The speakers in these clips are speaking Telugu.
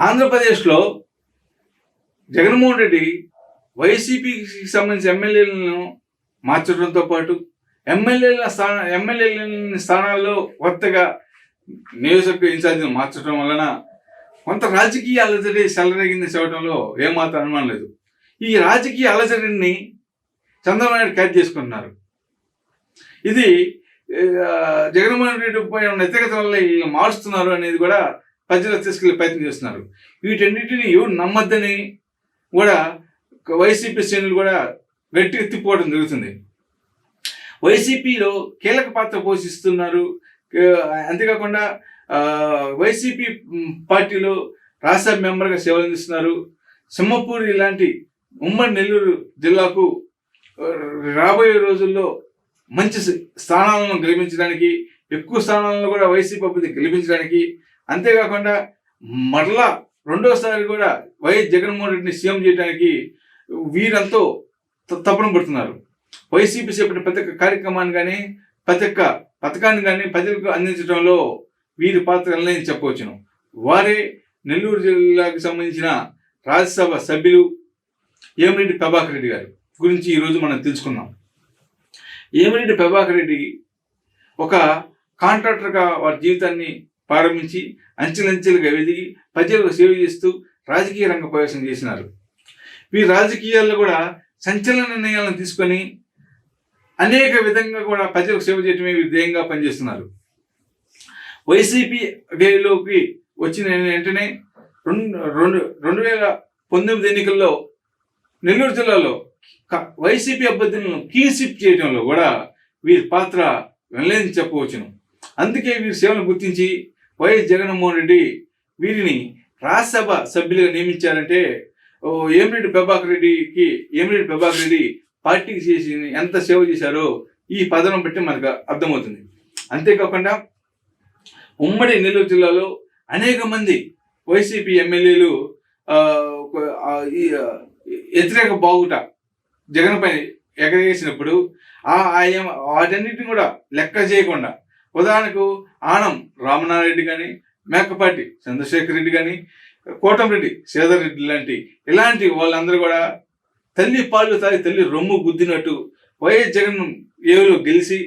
ఆంధ్రప్రదేశ్లో జగన్మోహన్ రెడ్డి వైసీపీకి సంబంధించిన ఎమ్మెల్యేలను మార్చడంతో పాటు ఎమ్మెల్యేల స్థాన ఎమ్మెల్యేల స్థానాల్లో కొత్తగా నియోజకవర్గ ఇన్ఛార్జిని మార్చడం వలన కొంత రాజకీయ అలజడి సెలరేగింది చెప్పడంలో ఏమాత్రం అనుమానం లేదు. ఈ రాజకీయ అలజడిని చంద్రబాబు నాయుడు క్యాచ్ చేసుకున్నారు ఇది జగన్మోహన్ రెడ్డి పై ఉన్న వ్యతిరేకత వల్ల వీళ్ళు మారుస్తున్నారు అనేది కూడా ప్రజలు తీసుకెళ్ళే ప్రయత్నం చేస్తున్నారు. వీటన్నిటిని ఎవరు నమ్మద్దని కూడా వైసీపీ శ్రేణులు కూడా గట్టి ఎత్తిపోవడం జరుగుతుంది. వైసీపీలో కీలక పాత్ర పోషిస్తున్నారు. అంతేకాకుండా వైసీపీ పార్టీలో రాష్ట్ర మెంబర్గా సేవలు అందిస్తున్నారు. సింహపూరి ఇలాంటి ఉమ్మడి నెల్లూరు జిల్లాకు రాబోయే రోజుల్లో మంచి స్థ- స్థానాలను గెలిపించడానికి ఎక్కువ స్థానాలను కూడా వైసీపీ అభ్యర్థి గెలిపించడానికి అంతేకాకుండా మరలా రెండోసారి కూడా వైఎస్ జగన్మోహన్ రెడ్డిని సీఎం చేయడానికి వీరంతో తపన పడుతున్నారు. వైసీపీ చేపట్టిన ప్రతి ఒక్క కార్యక్రమాన్ని కానీ ప్రతి ఒక్క పథకాన్ని కానీ ప్రజలకు అందించడంలో వీరి పాత్ర నేను చెప్పవచ్చును. వారే నెల్లూరు జిల్లాకు సంబంధించిన రాజ్యసభ సభ్యులు ఏమిరెడ్డి ప్రభాకర్ రెడ్డి గారు గురించి ఈరోజు మనం తెలుసుకుందాం. ఏమిరెడ్డి ప్రభాకర్ రెడ్డి ఒక కాంట్రాక్టర్గా వారి జీవితాన్ని ప్రారంభించి అంచెలంచెలుగా ఎదిగి ప్రజలకు సేవ చేస్తూ రాజకీయ రంగ ప్రవేశం చేసినారు. వీరు రాజకీయాల్లో కూడా సంచలన నిర్ణయాలను తీసుకొని అనేక విధంగా కూడా ప్రజలకు సేవ చేయటమే విధేయంగా పనిచేస్తున్నారు. వైసీపీ వేలోకి వచ్చిన వెంటనే రెండు రెండు రెండు వేల పంతొమ్మిది ఎన్నికల్లో నెల్లూరు జిల్లాలో వైసీపీ అభ్యర్థులను కీసిప్ చేయడంలో కూడా వీరి పాత్ర వెళ్ళని చెప్పవచ్చును అందుకే వీరి సేవలు గుర్తించి వైఎస్ జగన్మోహన్ రెడ్డి వీరిని రాజ్యసభ సభ్యులుగా నియమించారంటే ఓ ఏమిరెడ్డి ప్రభాకర్ రెడ్డికి ఏమిరెడ్డి ప్రభాకర్ రెడ్డి పార్టీకి చేసి ఎంత సేవ చేశారో ఈ పదనం బట్టి మనకు అర్థమవుతుంది. అంతేకాకుండా ఉమ్మడి నెల్లూరు జిల్లాలో అనేక మంది వైసీపీ ఎమ్మెల్యేలు వ్యతిరేక బాగుట జగన్ పై ఎగరేసినప్పుడు ఆ ఆయన వాటన్నిటిని కూడా లెక్క చేయకుండా ఉదాహరణకు ఆనం రామనారెడ్డి కానీ మేకపాటి చంద్రశేఖర్ రెడ్డి కానీ కోటంరెడ్డి శ్రీధర్ రెడ్డి లాంటి ఇలాంటి వాళ్ళందరూ కూడా తల్లి పాలు తాగి తల్లి రొమ్ము గుద్దినట్టు వైఎస్ జగన్ ఏవిలో గెలిచి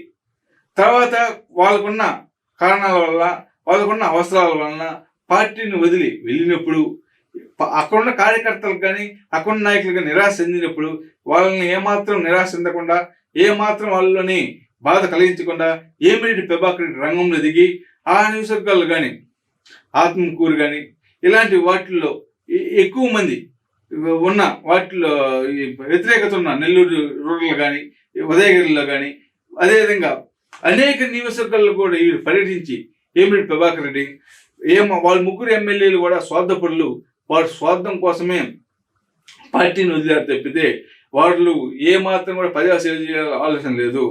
తర్వాత వాళ్ళకున్న కారణాల వల్ల వాళ్ళకున్న అవసరాల వలన పార్టీని వదిలి వెళ్ళినప్పుడు అక్కడున్న కార్యకర్తలకు కానీ అక్కడున్న నాయకులకు నిరాశ చెందినప్పుడు వాళ్ళని ఏమాత్రం నిరాశ చెందకుండా ఏమాత్రం వాళ్ళని బాధ కలిగించకుండా ఏమిటి ప్రభాకర్ రంగంలో దిగి ఆ నియోజకవర్గాలు కానీ ఆత్మకూరు కానీ ఇలాంటి వాటిల్లో ఎక్కువ మంది ఉన్న వాటిలో వ్యతిరేకత ఉన్న నెల్లూరు రూరల్ కానీ ఉదయగిరిలో కానీ అదేవిధంగా అనేక నియోజకవర్గాల్లో కూడా వీరు పర్యటించి ఏమిటి ప్రభాకర్ రెడ్డి ఏం వాళ్ళ ముగ్గురు ఎమ్మెల్యేలు కూడా స్వార్థపరులు వారి స్వార్థం కోసమే పార్టీని వదిలేరు తప్పితే వాళ్ళు ఏమాత్రం కూడా ప్రజా సేవ చేయాలని ఆలోచన లేదు.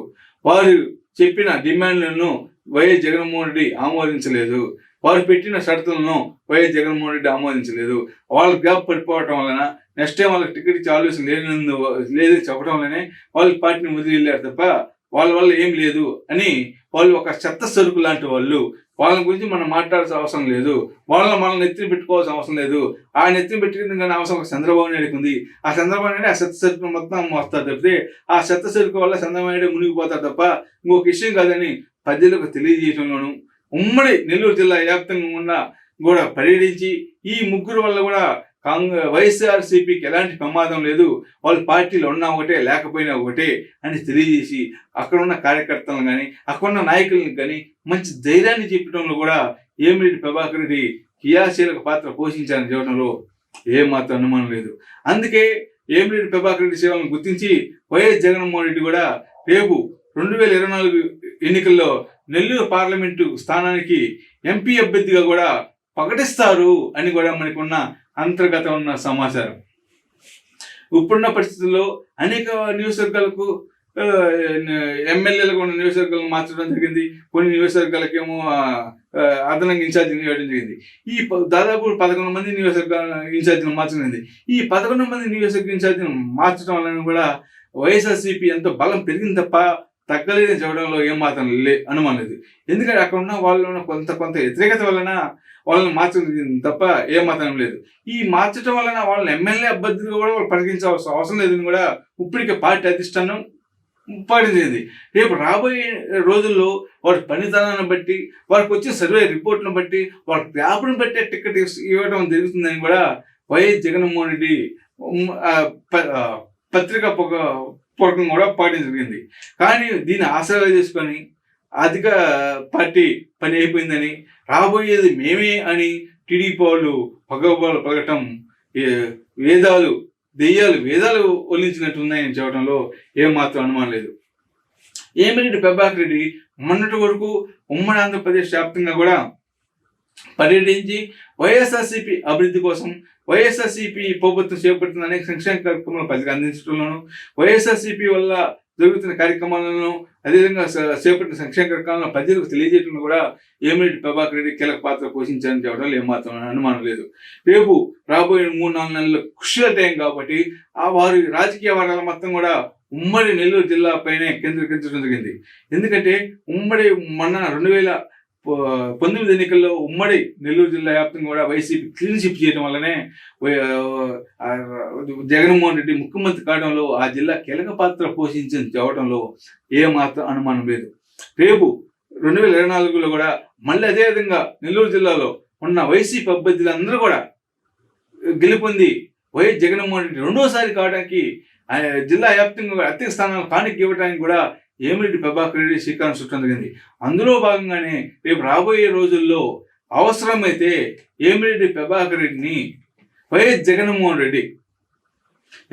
వారు చెప్పిన డిమాండ్లను వైఎస్ జగన్మోహన్ రెడ్డి ఆమోదించలేదు. వారు పెట్టిన షరతులను వైఎస్ జగన్మోహన్ రెడ్డి ఆమోదించలేదు. వాళ్ళ గ్యాప్ పడిపోవటం వలన నెక్స్ట్ టైం వాళ్ళకి టికెట్ ఇచ్చే ఆలోచన లేనందు లేదని చెప్పడం వల్లనే వాళ్ళు పార్టీని వదిలి వెళ్ళారు తప్ప వాళ్ళ వల్ల ఏం లేదు అని వాళ్ళు ఒక చెత్త సరుకు లాంటి వాళ్ళు వాళ్ళని గురించి మనం మాట్లాడాల్సిన అవసరం లేదు. వాళ్ళని మనం నెత్తిని పెట్టుకోవాల్సిన అవసరం లేదు. ఆ నెత్తిని పెట్టుకుని కానీ అవసరం ఒక చంద్రబాబు నాయుడుకి ఉంది. ఆ చంద్రబాబు నాయుడు ఆ చెత్త సరుకు మొత్తం వస్తారు తప్పితే ఆ చెత్త సరుకు వల్ల చంద్రబాబు నాయుడు మునిగిపోతారు తప్ప ఇంకొక విషయం కాదని ప్రజలకు తెలియజేయడంలోను ఉమ్మడి నెల్లూరు జిల్లా వ్యాప్తంగా ఉన్న కూడా పర్యటించి ఈ ముగ్గురు వల్ల కూడా కాంగ్రెస్ వైఎస్ఆర్సీపీకి ఎలాంటి ప్రమాదం లేదు. వాళ్ళ పార్టీలో ఉన్నా ఒకటే లేకపోయినా ఒకటే అని తెలియజేసి అక్కడ ఉన్న కార్యకర్తలను కానీ అక్కడ ఉన్న నాయకులను కానీ మంచి ధైర్యాన్ని చెప్పడంలో కూడా ఏమిరెడ్డి ప్రభాకర్ రెడ్డి క్రియాశీలక పాత్ర పోషించాలని చూడటంలో ఏమాత్రం అనుమానం లేదు. అందుకే ఏమిరెడ్డి ప్రభాకర్ రెడ్డి సేవలను గుర్తించి వైఎస్ జగన్మోహన్ రెడ్డి కూడా రేపు రెండు వేల ఇరవై నాలుగు ఎన్నికల్లో నెల్లూరు పార్లమెంటు స్థానానికి ఎంపీ అభ్యర్థిగా కూడా ప్రకటిస్తారు అని కూడా మనకున్న అంతర్గత ఉన్న సమాచారం. ఇప్పుడున్న పరిస్థితుల్లో అనేక నియోజకవర్గాలకు ఆ, ఎమ్మెల్యేలకు ఉన్న నియోజకవర్గాలను మార్చడం జరిగింది. కొన్ని నియోజకవర్గాలకేమో అదనంగా ఇన్ఛార్జిని వేయడం జరిగింది. ఈ దాదాపు పదకొండు మంది నియోజకవర్గ ఇన్ఛార్జిని మార్చడం ఈ పదకొండు మంది నియోజకవర్గ ఇన్ఛార్జిని మార్చడం వలన కూడా వైఎస్ఆర్సీపీ ఎంతో బలం పెరిగింది తప్ప తగ్గలేదని చెప్పడంలో ఏమాత్రం లే అనుమానది ఎందుకంటే అక్కడ ఉన్న వాళ్ళు ఉన్న కొంత కొంత వ్యతిరేకత వలన వాళ్ళని మార్చడం తప్ప ఏమాత్రం లేదు. ఈ మార్చడం వలన వాళ్ళని ఎమ్మెల్యే అభ్యర్థులు కూడా వాళ్ళు పరిగణించాల్సిన అవసరం లేదని కూడా ఇప్పటికే పార్టీ అధిష్టానం పాటించింది. రేపు రాబోయే రోజుల్లో వారి పనితనాన్ని బట్టి వారికి వచ్చే సర్వే రిపోర్ట్ను బట్టి వారి పేపర్ని బట్టే టికెట్ ఇవ్వడం జరుగుతుందని కూడా వైఎస్ జగన్మోహన్ రెడ్డి ప- పత్రిక పొగ కూడా పాటించడం జరిగింది. కానీ దీన్ని ఆసరా చేసుకొని అధిక పార్టీ పని అయిపోయిందని రాబోయేది మేమే అని టీడీపీ వాళ్ళు పగవాళ్ళు పగటం వేదాలు దెయ్యాలు వేదాలు ఒలించినట్టు ఉన్నాయని చెప్పడంలో ఏమాత్రం అనుమానం లేదు. ఏమిరెడ్డి ప్రభాకర్ రెడ్డి మొన్నటి వరకు ఉమ్మడి ఆంధ్రప్రదేశ్ వ్యాప్తంగా కూడా పర్యటించి వైఎస్ఆర్సీపీ అభివృద్ధి కోసం వైఎస్ఆర్సీపీ ప్రభుత్వం చేపట్టిన అనేక సంక్షేమ కార్యక్రమాలను ప్రజలకు అందించడంలోను వైఎస్ఆర్సీపీ వల్ల జరుగుతున్న కార్యక్రమాలను అదేవిధంగా చేపట్టిన సంక్షేమ కార్యక్రమాలను ప్రజలకు తెలియజేయడం కూడా ఏమిటి ప్రభాకర్ రెడ్డి కీలక పాత్ర పోషించారని చెప్పడంలో ఏమాత్రం అనుమానం లేదు. రేపు రాబోయే మూడు నాలుగు నెలల కృషిల టైం కాబట్టి ఆ వారి రాజకీయ వర్గాల మొత్తం కూడా ఉమ్మడి నెల్లూరు జిల్లా పైనే కేంద్రీకరించడం జరిగింది. ఎందుకంటే ఉమ్మడి మొన్న రెండు వేల పంతొమ్మిది ఎన్నికల్లో ఉమ్మడి నెల్లూరు జిల్లా వ్యాప్తంగా కూడా వైసీపీ క్లీన్ షిప్ చేయడం వల్లనే జగన్మోహన్ రెడ్డి ముఖ్యమంత్రి కావడంలో ఆ జిల్లా కీలక పాత్ర పోషించింది చెప్పడంలో ఏమాత్రం అనుమానం లేదు. రేపు రెండు వేల ఇరవై నాలుగులో కూడా మళ్ళీ అదే విధంగా నెల్లూరు జిల్లాలో ఉన్న వైసీపీ అభ్యర్థులందరూ కూడా గెలుపొంది వైఎస్ జగన్మోహన్ రెడ్డి రెండోసారి కావడానికి జిల్లా వ్యాప్తంగా కూడా అత్యధిక స్థానాలు కానికి ఇవ్వడానికి కూడా ఏమిరెడ్డి ప్రభాకర్ రెడ్డి శ్రీకారం చుట్టడం జరిగింది అందులో భాగంగానే రేపు రాబోయే రోజుల్లో అవసరమైతే ఏమిరెడ్డి ప్రభాకర్ రెడ్డిని వైఎస్ జగన్మోహన్ రెడ్డి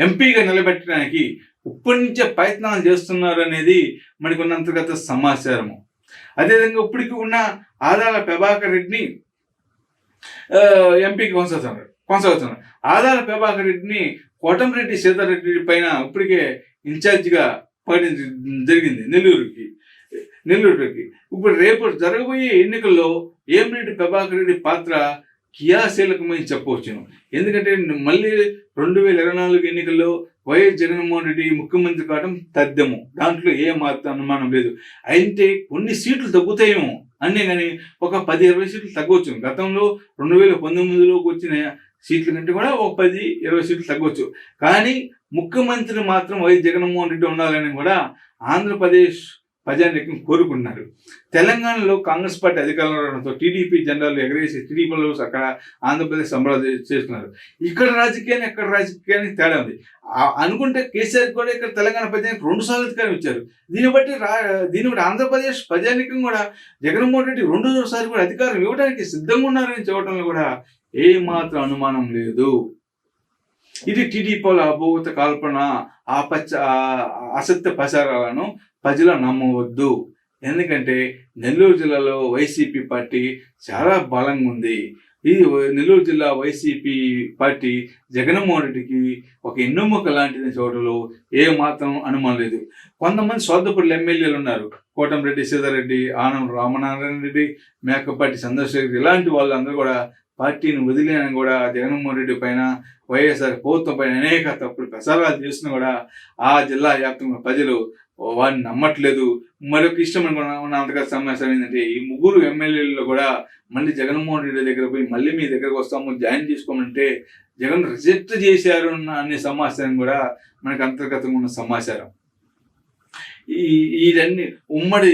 ఎంపీగా నిలబెట్టడానికి ఇప్పటి నుంచే ప్రయత్నాలు చేస్తున్నారు అనేది మనకు ఉన్న అంతర్గత సమాచారము. అదేవిధంగా ఇప్పటికి ఉన్న ఆదాల ప్రభాకర్ రెడ్డిని ఎంపీకి కొనసాగుతున్నారు. కొనసాగుతున్నారు. ఆదాల ప్రభాకర్ రెడ్డిని కోటంరెడ్డి సీతారెడ్డి పైన ఇప్పటికే ఇన్ఛార్జిగా ప్రకటించ జరిగింది నెల్లూరుకి. నెల్లూరుకి. ఇప్పుడు రేపు జరగబోయే ఎన్నికల్లో ఏమిరెడ్డి ప్రభాకర్ రెడ్డి పాత్ర క్రియాశీలకమని చెప్పవచ్చును. ఎందుకంటే మళ్ళీ రెండు వేల ఇరవై నాలుగు ఎన్నికల్లో వైఎస్ జగన్మోహన్ రెడ్డి ముఖ్యమంత్రి కావడం తథ్యము. దాంట్లో ఏ మాత్రం అనుమానం లేదు. అయితే కొన్ని సీట్లు తగ్గుతాయేమో. అన్నీ కానీ ఒక పది ఇరవై సీట్లు తగ్గవచ్చు గతంలో రెండు వేల పంతొమ్మిదిలోకి వచ్చిన సీట్ల కంటే కూడా ఒక పది ఇరవై సీట్లు తగ్గవచ్చు కానీ ముఖ్యమంత్రి మాత్రం వైఎస్ జగన్మోహన్ రెడ్డి ఉండాలని కూడా ఆంధ్రప్రదేశ్ ప్రజానీకం కోరుకున్నారు తెలంగాణలో కాంగ్రెస్ పార్టీ అధికారంలో ఉండడంతో టీడీపీ జెండాలు ఎగరేసి టీడీపీలో అక్కడ ఆంధ్రప్రదేశ్ సంబరాలు చేస్తున్నారు. ఇక్కడ రాజకీయాన్ని ఎక్కడ రాజకీయానికి తేడా ఉంది? అనుకుంటే కేసీఆర్ కూడా ఇక్కడ తెలంగాణ ప్రజానికి రెండు సార్లు అధికారం ఇచ్చారు. దీన్ని బట్టి రా దీన్ని బట్టి ఆంధ్రప్రదేశ్ ప్రజానికం కూడా జగన్మోహన్ రెడ్డి రెండోసారి కూడా అధికారం ఇవ్వడానికి సిద్ధంగా ఉన్నారని చెప్పడంలో కూడా ఏమాత్రం అనుమానం లేదు. ఇది టీడీపీల అభూత కల్పన ఆ అసత్య ప్రచారాలను ప్రజలు నమ్మవద్దు. ఎందుకంటే నెల్లూరు జిల్లాలో వైసీపీ పార్టీ చాలా బలంగా ఉంది. ఇది నెల్లూరు జిల్లా వైసీపీ పార్టీ జగన్మోహన్ రెడ్డికి ఒక ఎన్నుముక లాంటిది చూడలో ఏ మాత్రం అనుమానం లేదు. కొంతమంది స్వార్థపరులు ఎమ్మెల్యేలు ఉన్నారు. కోటంరెడ్డి సీతారెడ్డి ఆనం రామనారాయణ రెడ్డి మేకపాటి చంద్రశేఖర్ ఇలాంటి వాళ్ళందరూ కూడా పార్టీని వదిలేనని కూడా జగన్మోహన్ రెడ్డి పైన వైఎస్ఆర్ ప్రభుత్వం పైన అనేక తప్పుడు ప్రసారాలు చేస్తున్నా కూడా ఆ జిల్లా వ్యాప్తంగా ప్రజలు వాడిని నమ్మట్లేదు. మరొక ఇష్టం అనుకున్న ఉన్న అంతగా సమాచారం ఏంటంటే ఈ ముగ్గురు ఎమ్మెల్యేలు కూడా మళ్ళీ జగన్మోహన్ రెడ్డి దగ్గర పోయి మళ్ళీ మీ దగ్గరకు వస్తాము జాయిన్ చేసుకోమంటే జగన్ రిజెక్ట్ చేశారు అనే సమాచారం కూడా మనకు అంతర్గతంగా ఉన్న సమాచారం. ఈ ఇవన్నీ ఉమ్మడి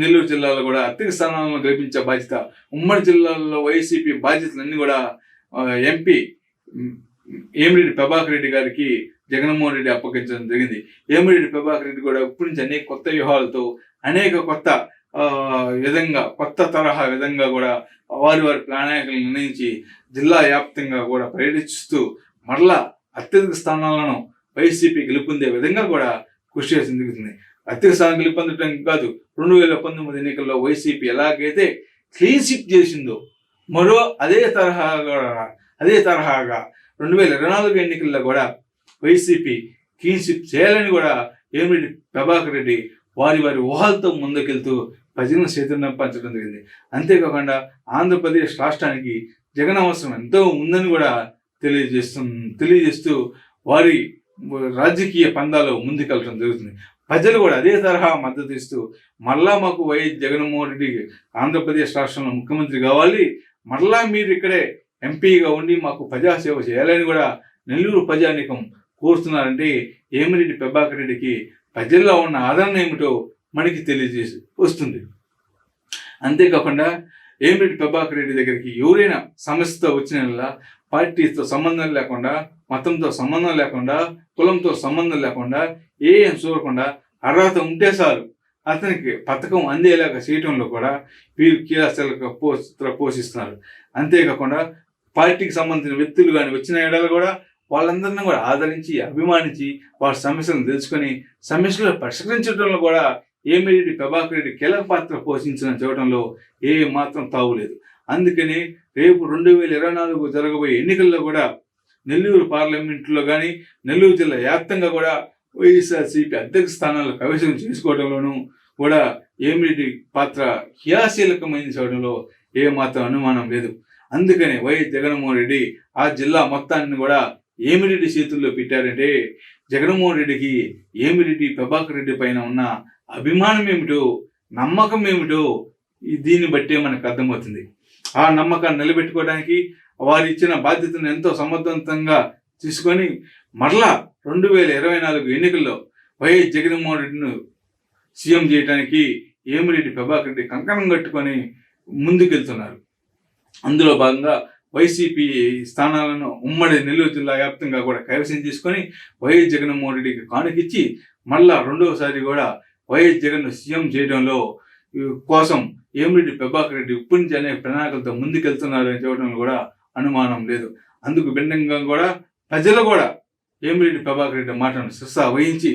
నెల్లూరు జిల్లాలో కూడా అత్యధిక స్థానాలను గెలిపించే బాధ్యత ఉమ్మడి జిల్లాలో వైసీపీ బాధ్యతలన్నీ కూడా ఎంపీ ఏమిరెడ్డి ప్రభాకర్ రెడ్డి గారికి జగన్మోహన్ రెడ్డి అప్పగించడం జరిగింది. ఏమిరెడ్డి ప్రభాకర్ రెడ్డి కూడా ఇప్పటి నుంచి అనేక కొత్త వ్యూహాలతో అనేక కొత్త విధంగా కొత్త తరహా విధంగా కూడా వారి వారి ప్రణాళికలు నిర్ణయించి జిల్లా వ్యాప్తంగా కూడా పర్యటిస్తూ మరలా అత్యధిక స్థానాలను వైసీపీ గెలుపొందే విధంగా కూడా కృషి చేసి జరుగుతుంది. అత్యధిక స్థానం గెలుపొందడం కాదు. రెండు వేల పంతొమ్మిది ఎన్నికల్లో వైసీపీ ఎలాగైతే క్లీన్ షిప్ చేసిందో మరో అదే తరహాగా అదే తరహాగా రెండు వేల ఇరవై నాలుగు ఎన్నికల్లో కూడా వైసీపీ క్లీన్ షిప్ చేయాలని కూడా ఏమిటి ప్రభాకర్ రెడ్డి వారి వారి ఊహలతో ముందుకెళ్తూ ప్రజలను చైతన్యం పంచడం జరిగింది. అంతేకాకుండా ఆంధ్రప్రదేశ్ రాష్ట్రానికి జగన్ అవసరం ఎంతో ఉందని కూడా తెలియజేస్తు తెలియజేస్తూ వారి రాజకీయ పందాలో ముందుకెళ్ళడం జరుగుతుంది. ప్రజలు కూడా అదే తరహా మద్దతు ఇస్తూ మళ్ళా మాకు వైఎస్ జగన్మోహన్ రెడ్డి ఆంధ్రప్రదేశ్ రాష్ట్రంలో ముఖ్యమంత్రి కావాలి. మరలా మీరు ఇక్కడే ఎంపీగా ఉండి మాకు ప్రజాసేవ చేయాలని కూడా నెల్లూరు ప్రజానీకం కోరుతున్నారంటే ఏమిరెడ్డి ప్రభాకర్ రెడ్డికి ప్రజల్లో ఉన్న ఆదరణ ఏమిటో మనకి తెలియజేసి వస్తుంది. అంతేకాకుండా ఏమిరెడ్డి ప్రభాకర్ రెడ్డి దగ్గరికి ఎవరైనా సమస్యతో వచ్చిన పార్టీతో సంబంధం లేకుండా మతంతో సంబంధం లేకుండా కులంతో సంబంధం లేకుండా ఏం చూడకుండా అర్హత ఉంటే చాలు. అతనికి పథకం అందేలాగా చేయటంలో కూడా వీరు కీలాస్థలకు పోత్ర పోషిస్తున్నారు. అంతేకాకుండా పార్టీకి సంబంధించిన వ్యక్తులు కానీ వచ్చిన ఏడాలు కూడా వాళ్ళందరినీ కూడా ఆదరించి అభిమానించి వాళ్ళ సమస్యలను తెలుసుకొని సమస్యలు పరిష్కరించడంలో కూడా ఏమిరెడ్డి ప్రభాకర్ రెడ్డి కీలక పాత్ర పోషించిన చూడటంలో ఏ మాత్రం తావులేదు. అందుకని రేపు రెండు వేల ఇరవై నాలుగు జరగబోయే ఎన్నికల్లో కూడా నెల్లూరు పార్లమెంట్లో కానీ నెల్లూరు జిల్లా వ్యాప్తంగా కూడా వైఎస్ఆర్సీపీ అధ్యక్ష స్థానాలు కైవసం చేసుకోవడంలోనూ కూడా ఏమిటి పాత్ర క్రియాశీలకమైన చూడడంలో ఏమాత్రం అనుమానం లేదు. అందుకని వైఎస్ జగన్మోహన్ రెడ్డి ఆ జిల్లా మొత్తాన్ని కూడా ఏమిరెడ్డి చేతుల్లో పెట్టారంటే జగన్మోహన్ రెడ్డికి ఏమిరెడ్డి ప్రభాకర్ రెడ్డి పైన ఉన్న అభిమానం ఏమిటో నమ్మకం ఏమిటో దీన్ని బట్టే మనకు అర్థమవుతుంది. ఆ నమ్మకాన్ని నిలబెట్టుకోవడానికి వారు ఇచ్చిన బాధ్యతను ఎంతో సమర్థవంతంగా తీసుకొని మరలా రెండు వేల ఇరవై నాలుగు ఎన్నికల్లో వైఎస్ జగన్మోహన్ రెడ్డిని సీఎం చేయడానికి ఏమిరెడ్డి ప్రభాకర్ రెడ్డి కంకణం కట్టుకొని ముందుకెళ్తున్నారు. అందులో భాగంగా వైసీపీ స్థానాలను ఉమ్మడి నెల్లూరు జిల్లా వ్యాప్తంగా కూడా కైవసం చేసుకొని వైఎస్ జగన్మోహన్ రెడ్డికి కానుకిచ్చి మళ్ళా రెండవసారి కూడా వైఎస్ జగన్ సీఎం చేయడంలో కోసం ఏమిరెడ్డి ప్రభాకర్ రెడ్డి ఇప్పటి నుంచి అనే ప్రణాళికలతో ముందుకెళ్తున్నారని చెప్పడంలో కూడా అనుమానం లేదు. అందుకు భిన్నంగా కూడా ప్రజలు కూడా ఏమిరెడ్డి ప్రభాకర్ రెడ్డి మాటను శిస్సా వహించి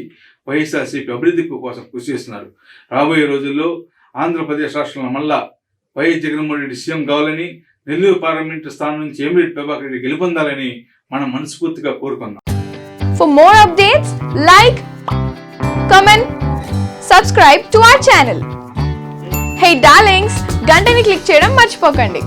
వైఎస్ఆర్సీపీ అభివృద్ధి కోసం కృషి చేస్తున్నారు. రాబోయే రోజుల్లో ఆంధ్రప్రదేశ్ రాష్ట్రంలో మళ్ళా వైఎస్ జగన్మోహన్ రెడ్డి సీఎం కావాలని నెల్లూరు పార్లమెంటు స్థానం నుంచి ఏమిరెడ్డి ప్రభాకర్ రెడ్డి గెలుపొందాలని మనం మనస్ఫూర్తిగా కోరుకుందాం. For more updates like comment subscribe to our channel hey darlings గంటని click చేయడం మర్చిపోకండి.